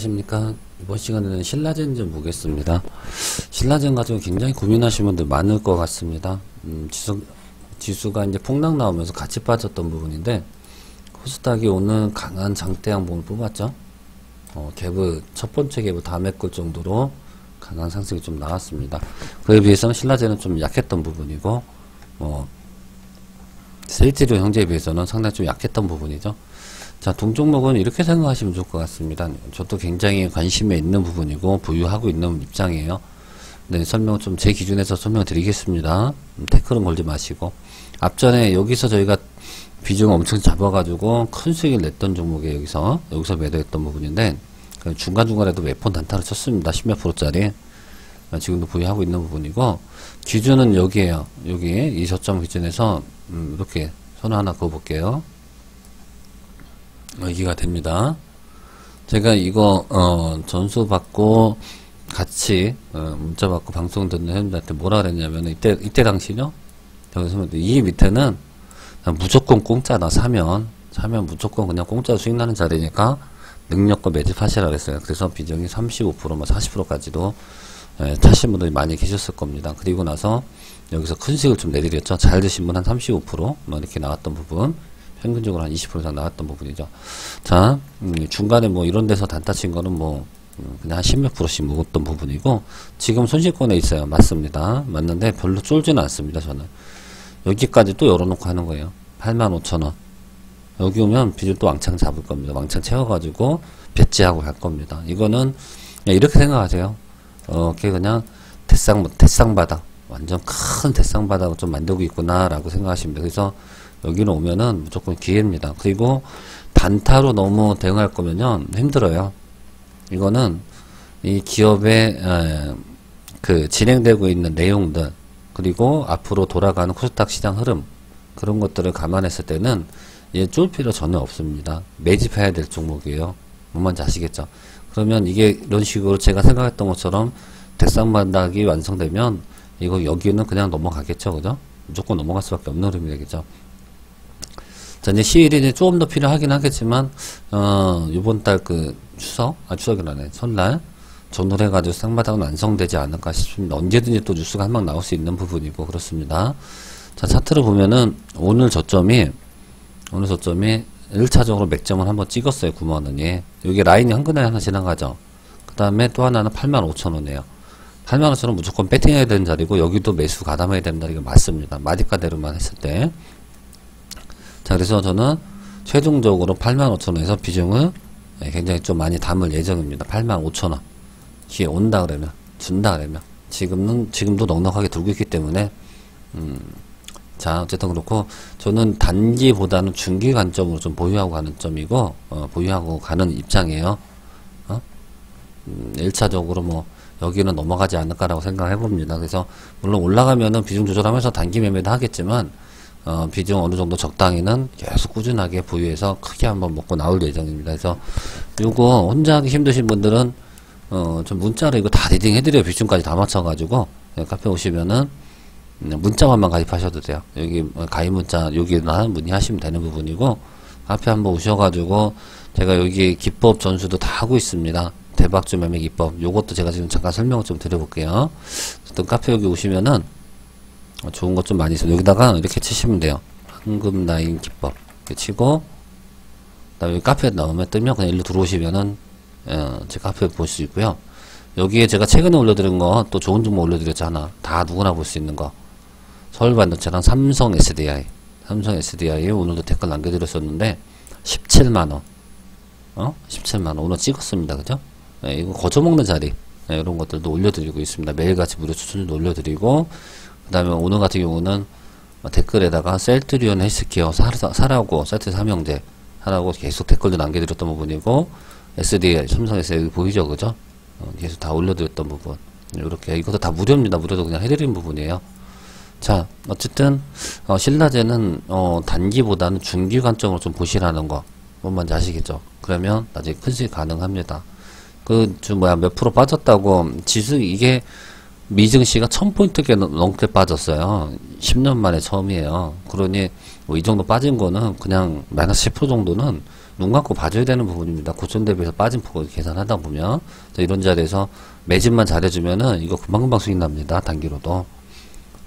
안녕하십니까. 이번 시간에는 신라젠 좀 보겠습니다. 신라젠 가지고 굉장히 고민하시는 분들 많을 것 같습니다. 음, 지수, 지수가 이제 폭락 나오면서 같이 빠졌던 부분인데, 코스닥이 오늘 강한 장대 양봉을 뽑았죠. 어, 갭을, 첫 번째 갭을 다 메꿀 정도로 강한 상승이 좀 나왔습니다. 그에 비해서는 신라젠은 좀 약했던 부분이고, 어, 세이트리오 형제에 비해서는 상당히 좀 약했던 부분이죠. 자, 동종목은 이렇게 생각하시면 좋을 것 같습니다. 저도 굉장히 관심에 있는 부분이고 보유하고 있는 입장이에요. 네, 설명 좀 제 기준에서 설명 드리겠습니다. 음, 태클은 걸지 마시고. 앞전에 여기서 저희가 비중 엄청 잡아가지고 큰 수익을 냈던 종목에 여기서, 여기서 매도했던 부분인데, 그 중간중간에도 몇 번 단타를 쳤습니다. 10몇 프로짜리. 어, 지금도 보유하고 있는 부분이고, 기준은 여기에요. 여기, 이 저점 기준에서, 음, 이렇게 손 하나 그어볼게요. 여기가 됩니다. 제가 이거 어, 전수 받고 같이 어, 문자 받고 방송 듣는 회원들한테 뭐라 그랬냐면 이때 이때 당시요. 이 밑에는 무조건 공짜다 사면 사면 무조건 그냥 공짜 수익 나는 자리니까 능력과 매집하시라 그랬어요. 그래서 비중이 35%, 뭐 40%까지도 예, 타신 분들이 많이 계셨을 겁니다. 그리고 나서 여기서 큰 수익을 좀 내드렸죠. 잘 드신 분 한 35%뭐 이렇게 나왔던 부분. 평균적으로 한 20% 이상 나왔던 부분이죠. 자, 음, 중간에 뭐 이런 데서 단타 친 거는 뭐, 음, 그냥 한 10몇 프로씩 먹었던 부분이고, 지금 손실권에 있어요. 맞습니다. 맞는데 별로 쫄지는 않습니다. 저는. 여기까지 또 열어놓고 하는 거예요. 85,000원. 여기 오면 비중 또 왕창 잡을 겁니다. 왕창 채워가지고 배치하고 갈 겁니다. 이거는 이렇게 생각하세요. 어, 그게 그냥 대상, 대상바닥. 완전 큰 대상바닥을 좀 만들고 있구나라고 생각하시면 돼요. 그래서 여기는 오면은 무조건 기회입니다. 그리고 단타로 너무 대응할 거면요 힘들어요. 이거는 이 기업의 에, 그 진행되고 있는 내용들 그리고 앞으로 돌아가는 코스닥 시장 흐름 그런 것들을 감안했을 때는 얘쫄 필요 전혀 없습니다. 매집해야 될 종목이에요. 뭔지 아시겠죠? 그러면 이게 이런 식으로 제가 생각했던 것처럼 대상바닥이 완성되면 이거 여기는 그냥 넘어가겠죠, 그죠? 무조건 넘어갈 수밖에 없는 흐름이 되겠죠. 자, 이제 시일이 조금 더 필요하긴 하겠지만, 어, 요번 달 그 추석, 아, 추석이라네. 설날, 전후로 해가지고 쌍바닥은 완성되지 않을까 싶습니다. 언제든지 또 뉴스가 한 방 나올 수 있는 부분이고, 그렇습니다. 자, 차트를 보면은, 오늘 저점이, 오늘 저점이 1차적으로 맥점을 한번 찍었어요, 9만원이. 여기 라인이 한근에 하나 지나가죠. 그 다음에 또 하나는 8만 5천원이에요. 8만 5천원 무조건 배팅해야 되는 자리고, 여기도 매수 가담해야 되는 자리가 맞습니다. 마디가대로만 했을 때. 자, 그래서 저는 최종적으로 85,000원에서 비중을 예, 굉장히 좀 많이 담을 예정입니다. 85,000원. 기회 온다 그러면, 준다 그러면. 지금은, 지금도 넉넉하게 들고 있기 때문에, 음, 자, 어쨌든 그렇고, 저는 단기보다는 중기 관점으로 좀 보유하고 가는 점이고, 어, 보유하고 가는 입장이에요. 어? 음, 1차적으로 뭐, 여기는 넘어가지 않을까라고 생각해 봅니다. 그래서, 물론 올라가면은 비중 조절하면서 단기 매매도 하겠지만, 어, 비중 어느 정도 적당히는 계속 꾸준하게 보유해서 크게 한번 먹고 나올 예정입니다. 그래서 요거 혼자 하기 힘드신 분들은 어, 좀 문자로 이거 다 리딩 해드려요. 비중까지 다 맞춰가지고 네, 카페 오시면은 문자만만 가입하셔도 돼요. 여기 뭐 가입 문자 여기나 문의하시면 되는 부분이고 카페 한번 오셔가지고 제가 여기 기법 전수도 다 하고 있습니다. 대박주 매매 기법 요것도 제가 지금 잠깐 설명을 좀 드려볼게요. 어떤 카페 여기 오시면은 어, 좋은 것 좀 많이 있어요. 여기다가 이렇게 치시면 돼요. 황금 라인 기법. 이렇게 치고, 그다음에 카페에 나오면 뜨면 그냥 일로 들어오시면은, 어, 제 카페 볼 수 있고요. 여기에 제가 최근에 올려드린 거, 또 좋은 정보 올려드렸잖아. 다 누구나 볼 수 있는 거. 서울 반도체랑 삼성 SDI. 삼성 SDI 오늘도 댓글 남겨드렸었는데, 17만원. 어? 17만원. 오늘 찍었습니다. 그죠? 네, 이거 거저먹는 자리. 네, 이런 것들도 올려드리고 있습니다. 매일같이 무료 추천도 올려드리고, 그 다음에 오늘 같은 경우는 댓글에다가 셀트리온 헬스케어 사라, 고 세트 삼형제 하라고 계속 댓글도 남겨드렸던 부분이고 SDI 삼성 SDI 보이죠? 그죠? 어, 계속 다 올려드렸던 부분. 이렇게 이것도 다 무료입니다. 무료도 그냥 해드린 부분이에요. 자 어쨌든 어, 신라제는 어, 단기보다는 중기 관점으로 좀 보시라는 거. 뭔지 아시겠죠? 그러면 나중에 큰 수익 가능합니다. 그 좀 뭐야 몇 프로 빠졌다고 지수 이게 미증시가 1000포인트께 넘게 빠졌어요. 10년 만에 처음이에요. 그러니 뭐 이 정도 빠진 거는 그냥 마이너스 10% 정도는 눈 감고 봐줘야 되는 부분입니다. 고점 대비해서 빠진 폭을 계산하다 보면 자, 이런 자리에서 매집만 잘해주면은 이거 금방금방 수익 납니다. 단기로도.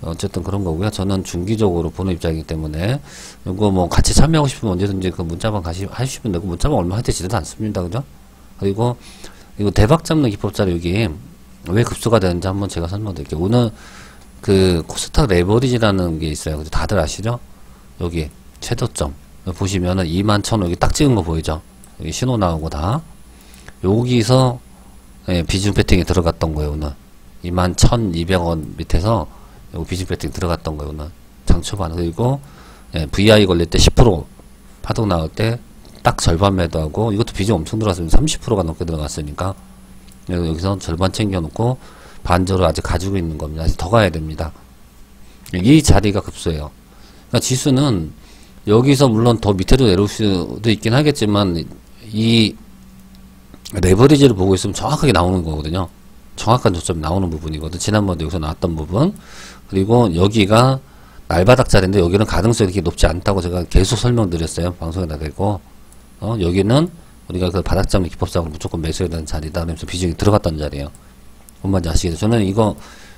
어쨌든 그런 거고요. 저는 중기적으로 보는 입장이기 때문에 이거 뭐 같이 참여하고 싶으면 언제든지 그 문자방 가시 하시면 되고 문자방 얼마 하되지도 않습니다. 그죠? 그리고 이거 대박 잡는 기법자리 여기 왜 급수가 되는지 한번 제가 설명드릴게요. 오늘 그 코스닥 레버리지라는 게 있어요. 다들 아시죠? 여기 최저점 보시면은 2만 천 여기 딱 찍은 거 보이죠? 여기 신호 나오고 다 여기서 예, 비중 배팅이 들어갔던 거예요 오늘 2만 1200원 밑에서 여기 비중 배팅 들어갔던 거예요 오늘 장 초반 그리고 예, VI 걸릴 때 10% 파동 나올 때 딱 절반 매도하고 이것도 비중 엄청 들어갔으면 30%가 넘게 들어갔으니까 여기서 절반 챙겨놓고 반저를 아직 가지고 있는 겁니다. 아직 더 가야 됩니다. 이 자리가 급소예요. 그러니까 지수는 여기서 물론 더 밑으로 내려올 수도 있긴 하겠지만 이 레버리지를 보고 있으면 정확하게 나오는 거거든요. 정확한 조점이 나오는 부분이거든. 지난번에 여기서 나왔던 부분. 그리고 여기가 날바닥 자리인데 여기는 가능성이 이렇게 높지 않다고 제가 계속 설명드렸어요. 방송에다 대고. 어, 여기는 우리가 그 바닥 잡는 기법상으로 무조건 매수해야 되는 자리다. 그러면서 비중이 들어갔던 자리예요. 뭔지 아시겠죠? 저는 이거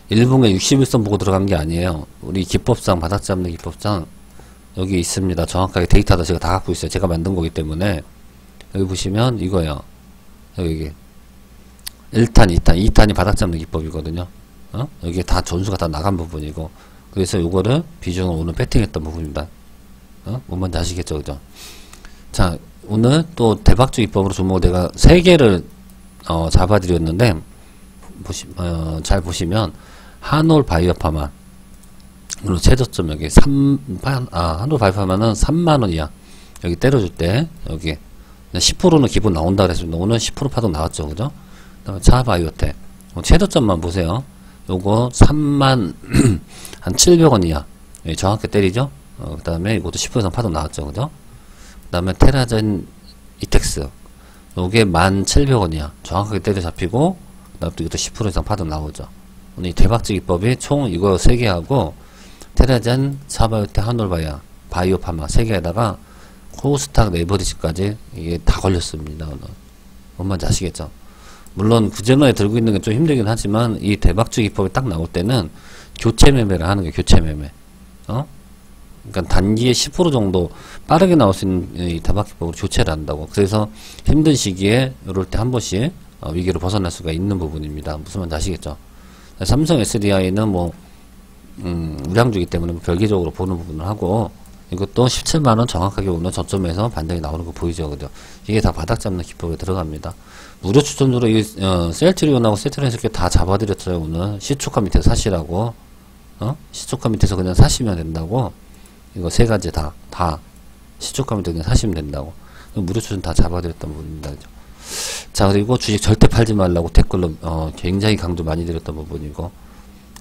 일봉에 61선 보고 들어간 게 아니에요. 우리 기법상 바닥 잡는 기법상 여기 있습니다. 정확하게 데이터도 제가 다 갖고 있어요. 제가 만든 거기 때문에 여기 보시면 이거예요. 여기 1탄, 2탄, 2탄이 바닥 잡는 기법이거든요. 어? 여기 다 전수가 다 나간 부분이고 그래서 요거를 비중을 오늘 배팅했던 부분입니다. 어? 뭔지 아시겠죠? 그죠? 자, 오늘 또 대박주 기법으로 종목을 내가 3개를 어, 잡아드렸는데 보시, 어, 잘 보시면 한올 바이오파마 물론 최저점 여기 3, 아, 한올 바이오파마는 3만원 이야. 여기 때려줄 때, 여기 10%는 기본 나온다 그랬습니다. 오늘 10% 파동 나왔죠. 그죠? 차바이오텍. 어, 최저점만 보세요. 요거 3만 한 700원 이야. 여기 정확히 때리죠? 어, 그 다음에 이것도 10% 이상 파동 나왔죠. 그죠? 그 다음에 테라젠 이텍스. 요게 1,700원이야. 정확하게 때려 잡히고, 그 다음에 이것도 10% 이상 파동 나오죠. 오늘 이 대박적 기법이 총 이거 3개 하고, 테라젠, 사바이오텍, 한올바이아, 바이오파마 3개에다가 코스닥 레버리지까지 이게 다 걸렸습니다. 오늘. 뭔 말인지 아시겠죠? 물론 그전에 들고 있는 게 좀 힘들긴 하지만 이 대박주 기법이 딱 나올 때는 교체 매매를 하는 게 교체 매매. 어? 그러니까 단기에 10% 정도 빠르게 나올 수 있는 이 대박 기법으로 교체를 한다고. 그래서 힘든 시기에 이럴 때 한 번씩 어, 위기를 벗어날 수가 있는 부분입니다. 무슨 말인지 아시겠죠? 삼성 SDI는 뭐 음, 우량주기 때문에 별개적으로 보는 부분을 하고 이것도 17만원 정확하게 오는 저점에서 반등이 나오는 거 보이죠 그죠 이게 다 바닥 잡는 기법에 들어갑니다 무료 추천으로 이 어, 셀트리온하고 세트리온스께 다 잡아드렸어요 오늘 시초가 밑에 사시라고 어? 시초가 밑에서 그냥 사시면 된다고 이거 세 가지 다 다 시초가 밑에 그냥 사시면 된다고 무료 추천 다 잡아드렸던 부분입니다 그죠 자 그리고 주식 절대 팔지 말라고 댓글로 어, 굉장히 강조 많이 드렸던 부분이고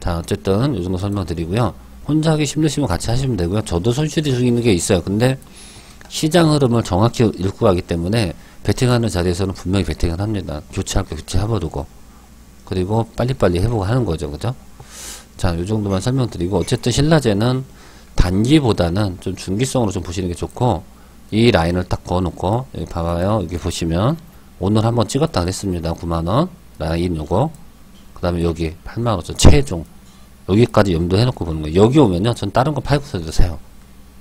자 어쨌든 요 정도 설명드리고요 혼자 하기 힘드시면 같이 하시면 되고요. 저도 손실이 있는 게 있어요. 근데 시장 흐름을 정확히 읽고 가기 때문에 베팅하는 자리에서는 분명히 베팅을 합니다. 교체할 거 교체해버리고 그리고 빨리빨리 해보고 하는 거죠. 그죠? 자, 요 정도만 설명드리고 어쨌든 신라제는 단기보다는 좀 중기성으로 좀 보시는 게 좋고 이 라인을 딱 그어놓고 여기 봐봐요. 여기 보시면 오늘 한번 찍었다 그랬습니다. 9만원 라인 요거 그 다음에 여기 8만원 최종 여기까지 염두해놓고 보는 거예요. 여기 오면요, 전 다른 거 팔고서 드세요.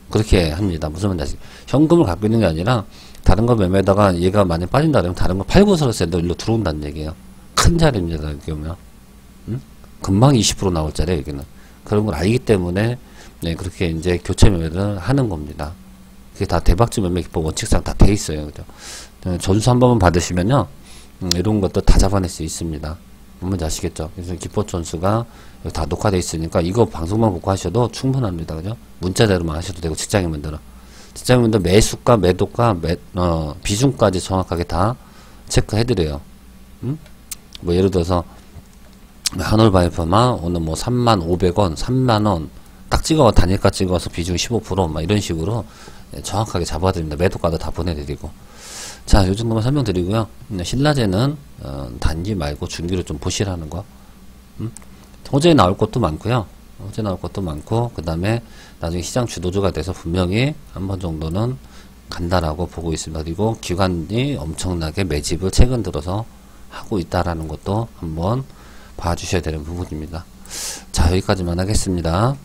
그렇게 합니다. 무슨 말인지 현금을 갖고 있는 게 아니라 다른 거 매매다가 얘가 많이 빠진다 그러면 다른 거 팔고서 샌도 일로 들어온다는 얘기예요. 큰 자리입니다. 여기 오면. 응? 금방 20% 나올 자리에 여기는. 그런 걸 알기 때문에 네, 그렇게 이제 교체 매매를 하는 겁니다. 그게 다 대박주 매매 기법 원칙상 다 돼 있어요. 그죠? 네, 전수 한 번만 받으시면요. 음, 이런 것도 다 잡아낼 수 있습니다. 뭔지 아시겠죠? 그래서 기포 전수가 다 녹화돼 있으니까 이거 방송만 보고 하셔도 충분합니다. 그죠? 문자대로만 하셔도 되고 직장인분들은 직장인분들 매수가 매도가 매, 어, 비중까지 정확하게 다 체크해드려요. 음? 뭐 예를 들어서 한올바이퍼만 오늘 뭐 3만 500원, 3만원 딱 찍어 단일가 찍어서 비중 15%막 이런 식으로 예, 정확하게 잡아드립니다. 매도가도 다 보내드리고 자, 요 정도만 설명드리고요. 신라제는 어, 단기 말고 중기로 좀 보시라는 거. 음? 호재 나올 것도 많고요. 호재 나올 것도 많고 그 다음에 나중에 시장 주도주가 돼서 분명히 한 번 정도는 간다라고 보고 있습니다. 그리고 기관이 엄청나게 매집을 최근 들어서 하고 있다라는 것도 한번 봐주셔야 되는 부분입니다. 자, 여기까지만 하겠습니다.